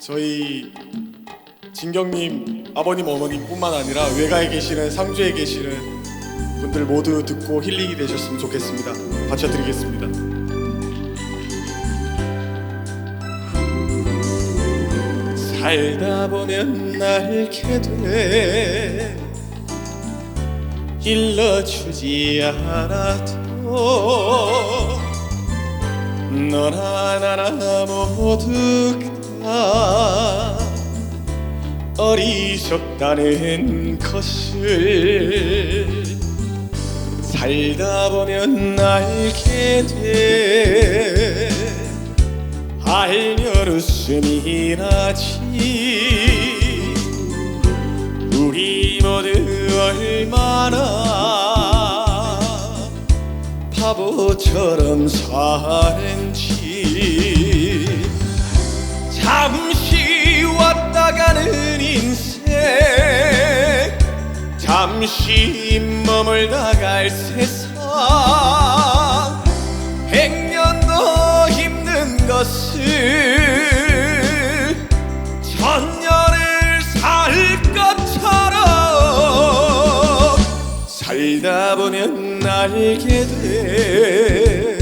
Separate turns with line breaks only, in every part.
저희 진경님 아버님 어머님뿐만 아니라 외가에 계시는 상주에 계시는 분들 모두 듣고 힐링이 되셨으면 좋겠습니다. 바쳐드리겠습니다. 살다 보면 알게 돼 일러주지 않아도 너나 나나 모두 다 어리석다는 것을 살다 보면 알게 돼. 알면 웃음이 나지. 우리 모두 얼마나 바보처럼 사는지 잠시 왔다 가는 인생. 잠시 머물다 갈 세상. 백년도 힘든 것을 천년을 살 것처럼 살다 보면 알게 돼.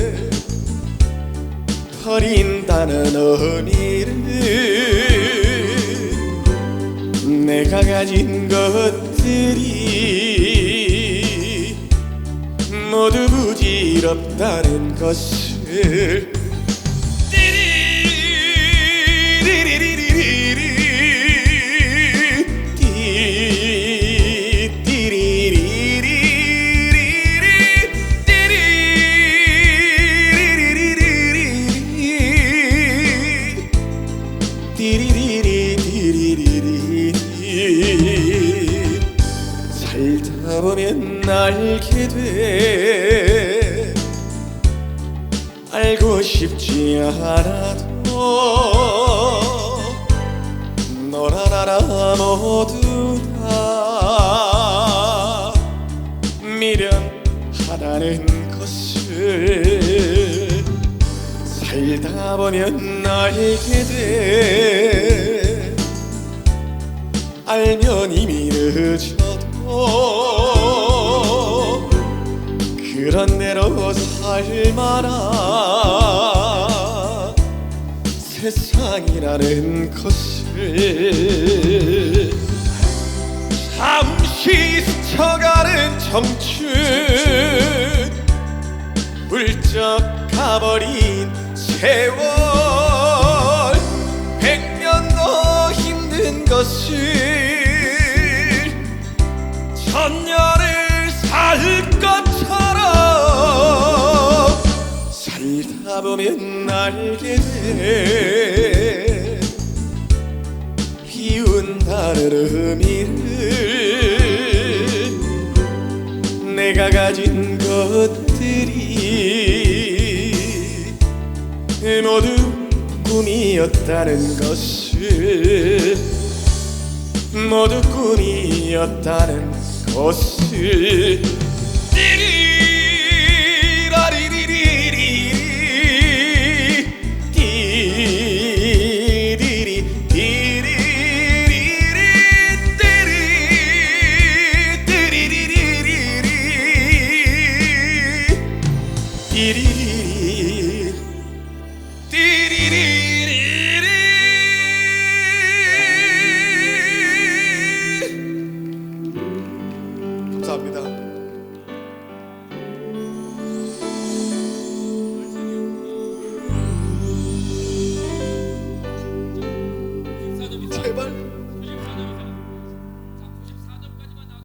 버린 다는 의미를 내가 가진 것들이 모두 부질없다는 것을 보면 알게 돼. 알고 싶지 않아도 너나 나나 모두 다 미련하다는 것을 살다 보면 알게 돼. 알면 이미 늦어 대로 살만한 세상이라는 것을 잠시 스쳐가는 청춘 훌쩍 가버린 세월. 백년도 힘든 것을 보면 알게 돼 비운다는 의미를 내가 가진 것들이 모두 꿈이었다는 것을 모두 꿈이었다는 것을 감사합니다.